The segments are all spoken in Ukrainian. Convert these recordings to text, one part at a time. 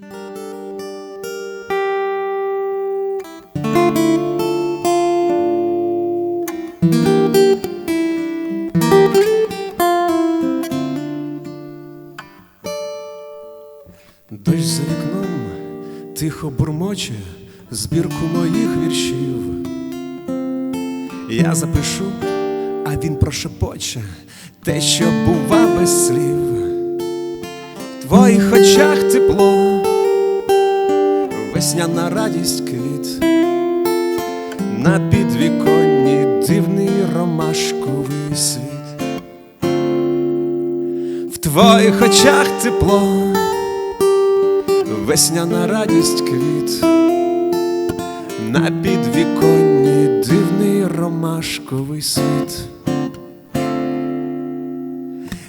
Дощ за вікном тихо бурмоче збірку моїх віршів. Я запишу, а він прошепоче те, що бува без слів. В твоїх очах тепло, весняна радість квіт, на підвіконні дивний ромашковий світ. В твоїх очах тепло весняна радість квіт, на підвіконні дивний ромашковий світ.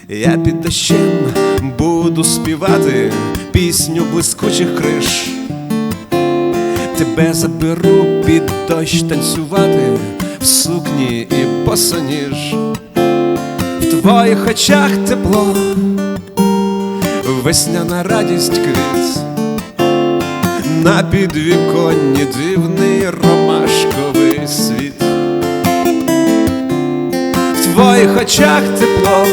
Я під дощем буду співати пісню блискучих криш. Тебе заберу під дощ танцювати в сукні і босоніж. В твоїх очах тепло, весняна радість квіт, на підвіконні дивний ромашковий світ. В твоїх очах тепло,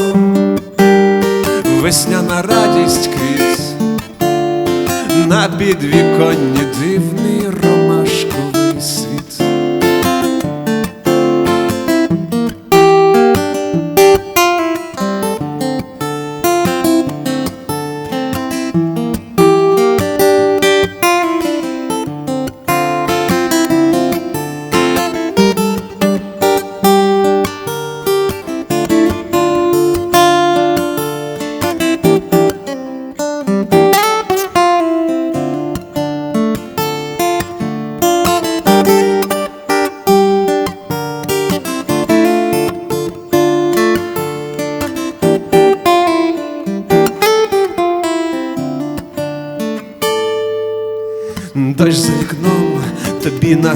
весняна радість квіт, на підвіконні. Дивний ромашковий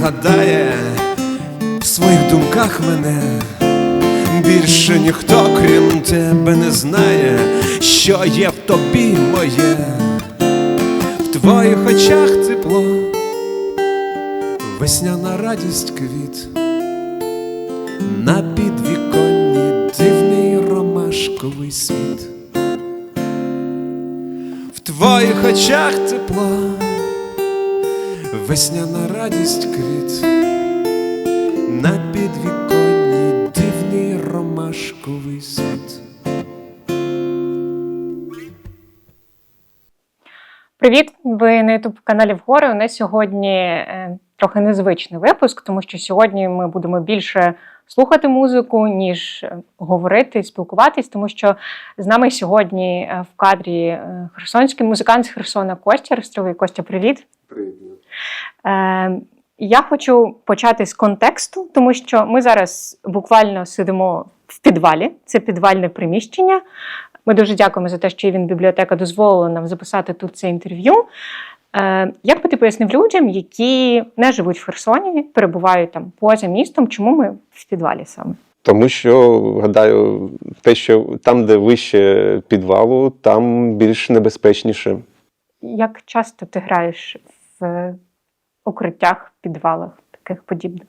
нагадає в своїх думках мене. Більше ніхто, крім тебе, не знає, що є в тобі моє, в твоїх очах тепло, весняна радість квіт, на підвіконні дивний ромашковий світ. В твоїх очах тепло весняна радість квіт, на підвіконні дивний ромашковий світ. Привіт! Ви на youtube каналі Вгори. У нас сьогодні е, трохи незвичний випуск, тому що сьогодні ми будемо більше слухати музику, ніж е, говорити, спілкуватись, тому що з нами сьогодні е, в кадрі е, херсонський музикант з Херсона Костя Ростровий. Костя, привіт! Привіт. Я хочу почати з контексту, тому що ми зараз буквально сидимо в підвалі. Це підвальне приміщення. Ми дуже дякуємо за те, що він бібліотека дозволила нам записати тут це інтерв'ю. Е, як би ти пояснив людям, які не живуть в Херсоні, перебувають там поза містом, чому ми в підвалі саме? Тому що гадаю, те, що там, де вище підвалу, там більш небезпечніше. Як часто ти граєш в укриттях, підвалах, таких подібних?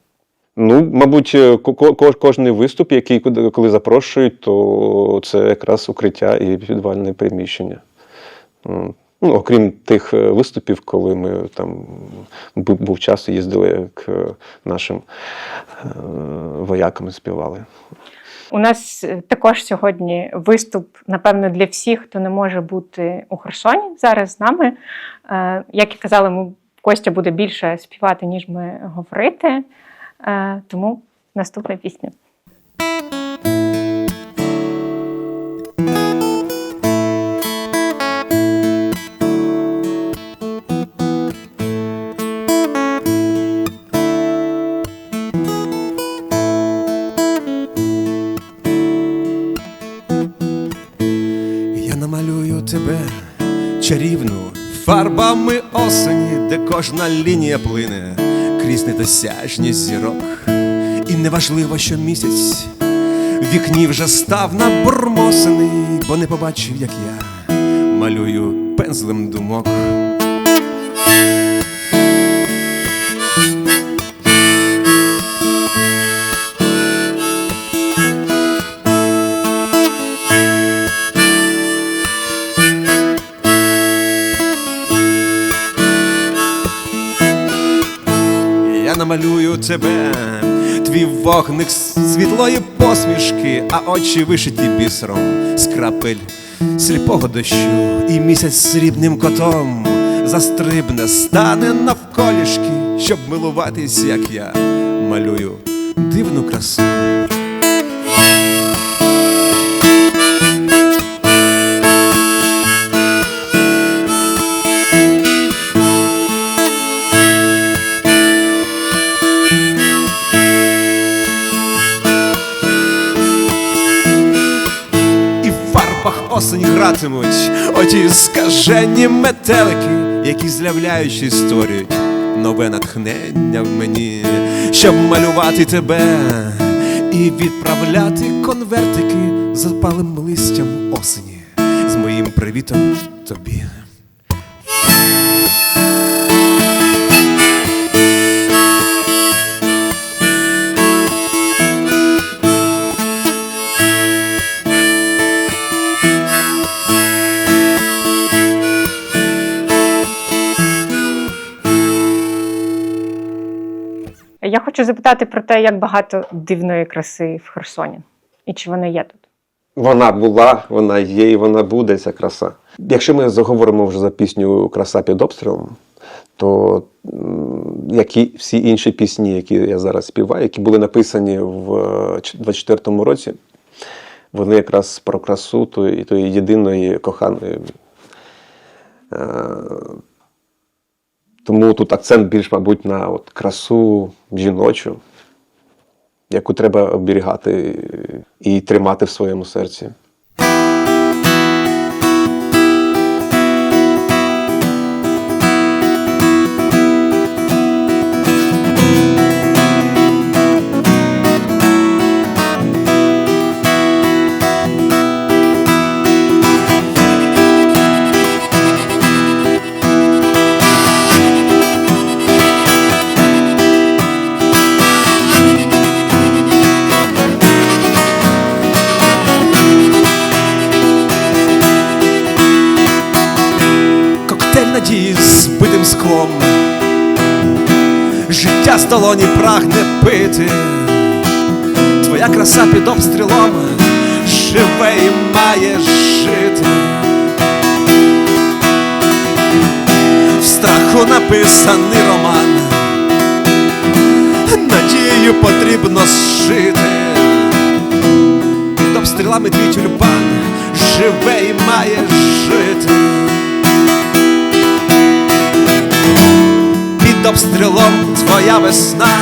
Ну, мабуть, ко- ко- ко- кожний виступ, який коли запрошують, то це якраз укриття і підвальне приміщення. Ну, окрім тих е, виступів, коли ми там був час, їздили к нашим е, воякам і співали. У нас е, також сьогодні виступ, напевно, для всіх, хто не може бути у Херсоні зараз з нами. Як і казали, ми Костя буде більше співати, ніж ми говорити. Тому наступна пісня. Лінія плине крізь недосяжність зірок. І неважливо, що місяць в вікні вже став набурмосений, бо не побачив, як я малюю пензлем думок. Намалюю тебе, твій вогник світлої посмішки, а очі вишиті бісером з крапель сліпого дощу, і місяць срібним котом застрибне, стане навколішки, щоб милуватись, як я малюю дивну красу. Осень гратимуть оті скажені метелики, які злявляючи створюють нове натхнення в мені, щоб малювати тебе і відправляти конвертики запалим листям осені з моїм привітом тобі. Хочу запитати про те, як багато дивної краси в Херсоні, і чи вона є тут. Вона була, вона є і вона буде, ця краса. Якщо ми заговоримо вже за пісню Краса під обстрілом, то як і всі інші пісні, які я зараз співаю, які були написані в е, 24-му році, вони якраз про красу тої, тої єдиної коханої. Тому тут акцент більш, мабуть, на от красу жіночу, яку треба оберігати і тримати в своєму серці. З склом. Життя з долоні прагне пити, твоя краса під обстрілом живе і має жити. В страху написаний роман, надію потрібно зшити. Під обстрілами твій тюльпан живе і має жити. Під обстрілом твоя весна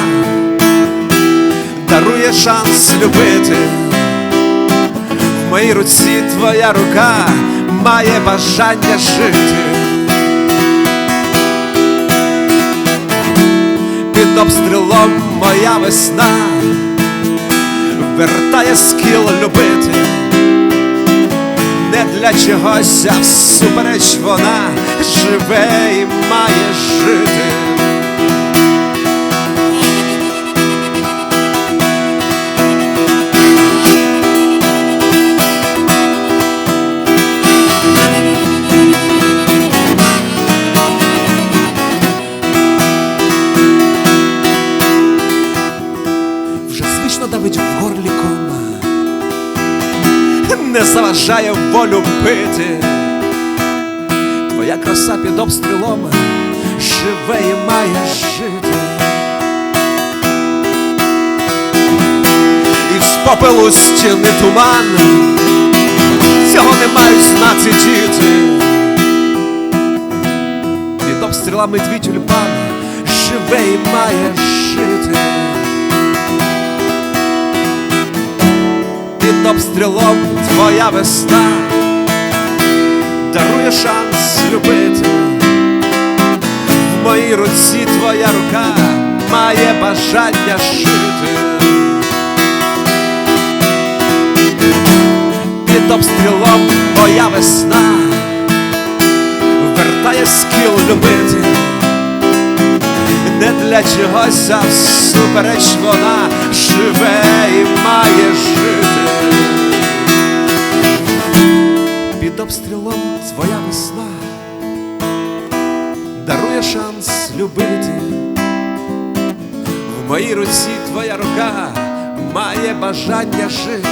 дарує шанс любити. В моїй руці твоя рука має бажання жити. Під обстрілом моя весна вертає скіл любити. Не для чогось, а всупереч вона живе і має жити. Не заважає волю пити. Твоя краса під обстрілом живе і має жити. І з попелу стіни туман, цього не мають знати діти. Під обстрілами твій тюльпан живе і має жити. під обстрілом твоя весна дарує шанс любити. В моїй руці твоя рука має бажання жити. Під обстрілом моя весна вертає скіл любити. Не для чогось, а всупереч вона живе і має жити. Обстрілом твоя весна дарує шанс любити. в моїй руці твоя рука має бажання жити.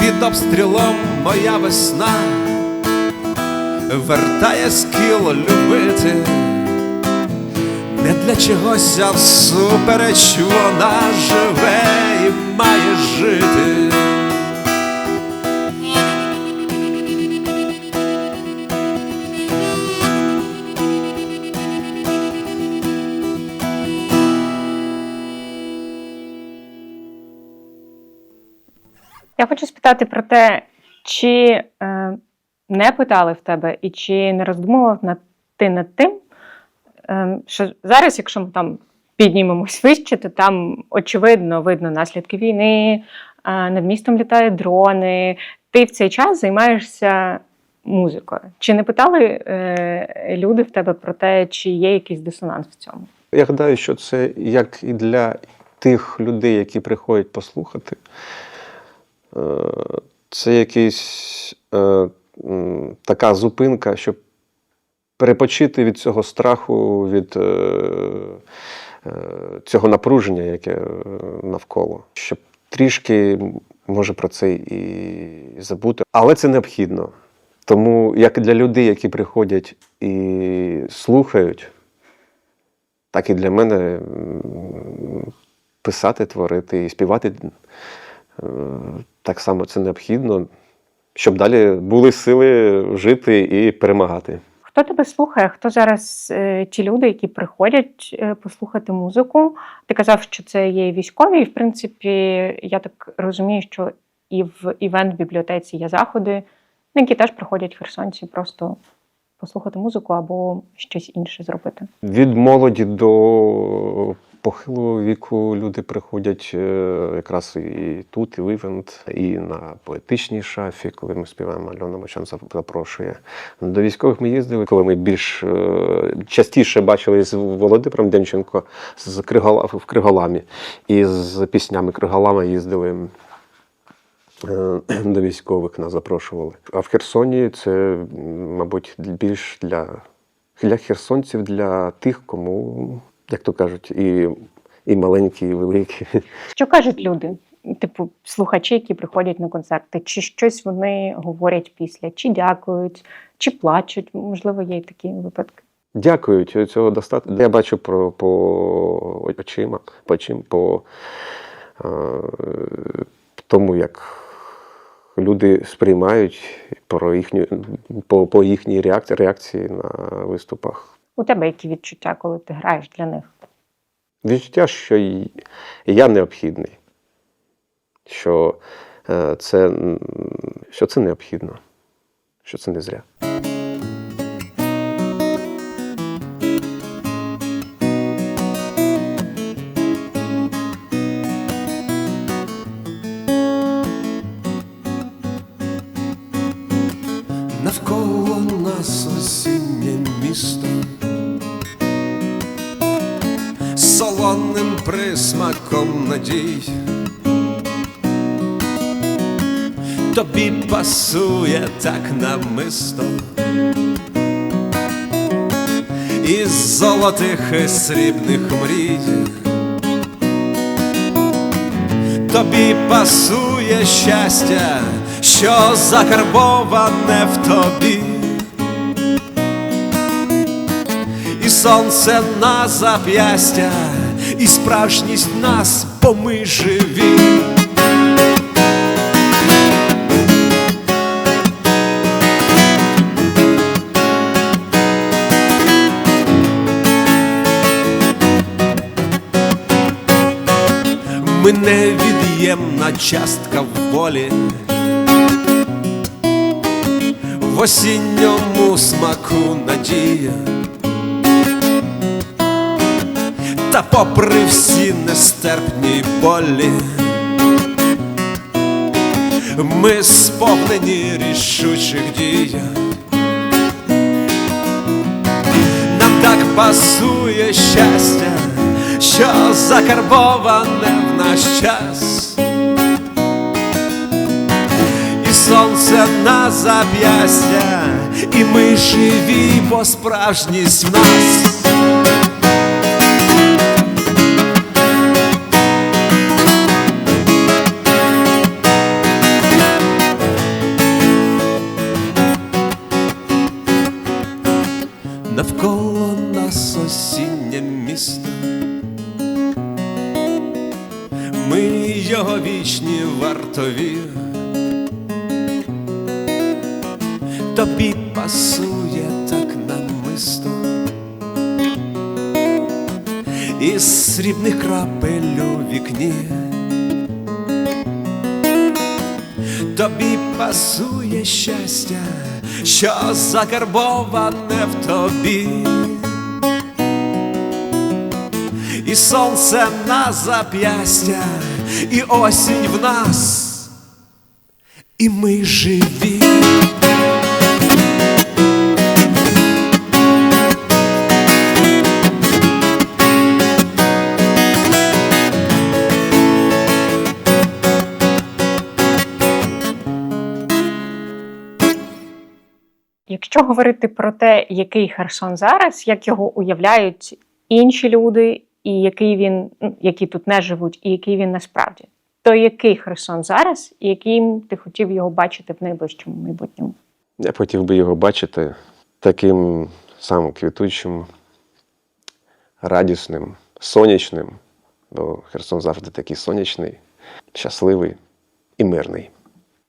Під обстрілом моя весна вертає скіл любити. Не для чогось, а всупереч вона живе і має жити. Я хочу спитати про те, чи е, не питали в тебе і чи не роздумував над ти над тим, е, що зараз, якщо ми там піднімемось вище, то там очевидно видно наслідки війни, над містом літають дрони. Ти в цей час займаєшся музикою. Чи не питали е, люди в тебе про те, чи є якийсь дисонанс в цьому? Я гадаю, що це як і для тих людей, які приходять послухати. е, Це якийсь е, така зупинка, щоб перепочити від цього страху, від цього напруження, яке е, навколо, щоб трішки може про це і забути. Але це необхідно. Тому як для людей, які приходять і слухають, так і для мене писати, творити і співати е, так само це необхідно, щоб далі були сили жити і перемагати. Хто тебе слухає? Хто зараз е, ті люди, які приходять е, послухати музику? Ти казав, що це є військові, і в принципі, я так розумію, що і в івент-бібліотеці є заходи, на які теж приходять херсонці просто послухати музику або щось інше зробити. Від молоді до похилого віку люди приходять е, якраз і тут, і в івент, і на поетичній шафі, коли ми співаємо Альона Мочан запрошує. До військових ми їздили, коли ми більш е, частіше бачили з Володимиром Демченко з Кригола, в Криголамі. І з піснями Криголама їздили. е, До військових нас запрошували. А в Херсоні це, мабуть, більш для для херсонців, для тих, кому, як то кажуть, і, і маленькі, і великі. Що кажуть люди? Типу, слухачі, які приходять на концерти, чи щось вони говорять після, чи дякують, чи плачуть? Можливо, є й такі випадки. Дякують, цього достатньо. Я бачу про, по очима, по очим, по тому, як люди сприймають про їхню, по, по їхній реакції, реакції на виступах. У тебе які відчуття, коли ти граєш для них? Відчуття, що я необхідний, що е, це, що це необхідно, що це не зря. Надій. Тобі пасує так намисто із золотих і срібних мрій. Тобі пасує щастя, що закарбоване в тобі, і сонце на зап'ястя, і справжність нас, бо ми живі. Ми невід'ємна частка в волі, в осінньому смаку надія. Та попри всі нестерпні болі, ми сповнені рішучих дій. Нам так пасує щастя, що закарбоване в наш час, сонце на зап'ястя, і ми живі, бо справжність в нас. Вартові, тобі пасує так намисто, із срібних крапель у вікні. Тобі пасує щастя, що закарбоване в тобі, і сонце на зап'ястя, і осінь в нас, і ми живі. Якщо говорити про те, який Херсон зараз, як його уявляють інші люди, і який він, ну, які тут не живуть, і який він насправді, то який Херсон зараз, і яким ти хотів його бачити в найближчому майбутньому? Я б хотів би його бачити таким самим квітучим, радісним, сонячним. Бо Херсон завжди такий сонячний, щасливий і мирний.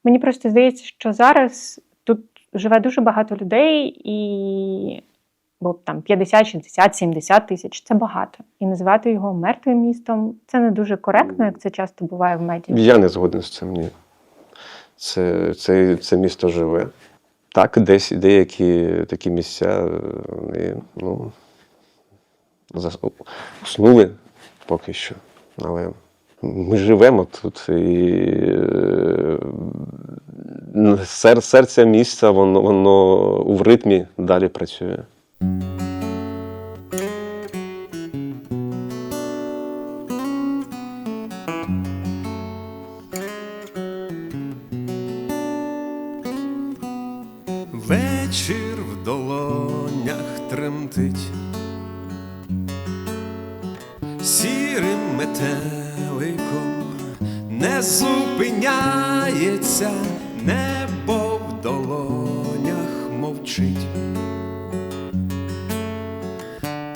Мені просто здається, що зараз тут живе дуже багато людей, і бо там 50, 60, 70 тисяч це багато. І називати його мертвим містом це не дуже коректно, як це часто буває в медіа. Я не згоден з цим. Ні. Це, це, це місто живе. Так, десь деякі такі місця вони, ну, зас- уснули поки що. Але ми живемо тут і е, сер, серце місця, воно, воно в ритмі далі працює.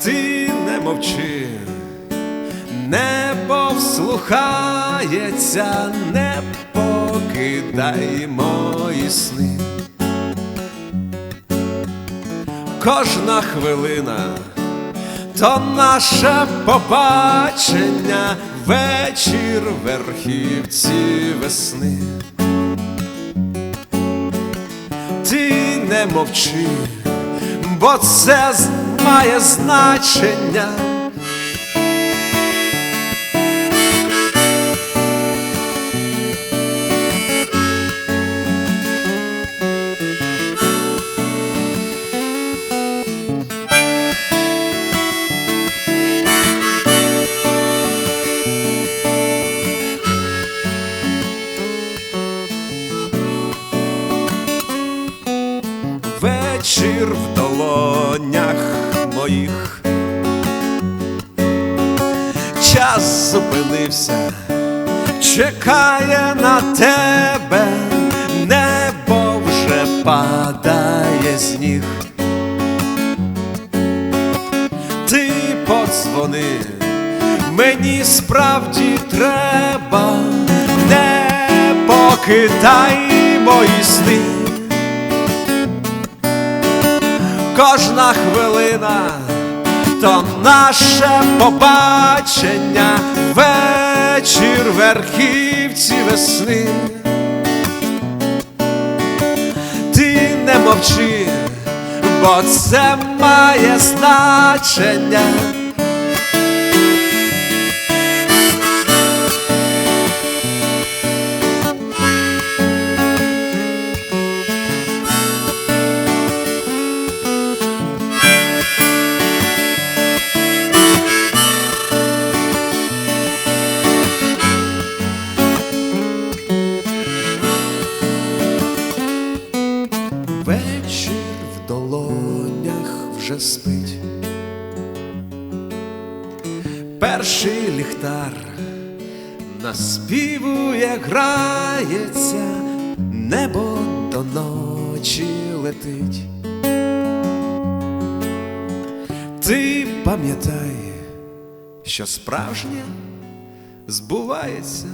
Ти не мовчи, небо вслухається, не покидай мої сни. Кожна хвилина то наше побачення, вечір верхівці весни. Ти не мовчи, бо це має значення. Зупинився, чекає на тебе, небо вже падає з ніг. Ти подзвони, мені справді треба, не покидай мої сни. Кожна хвилина то наше побачення, вечір верхівці весни. Ти не мовчи, бо це має значення. Ліхтар наспівує, грається, небо до ночі летить. Ти пам'ятай, що справжнє збувається.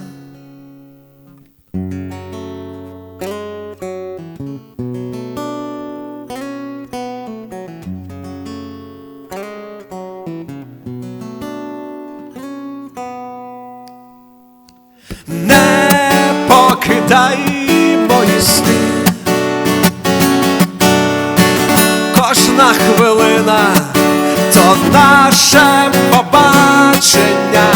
Покидай мої сни. Кожна хвилина то наше побачення.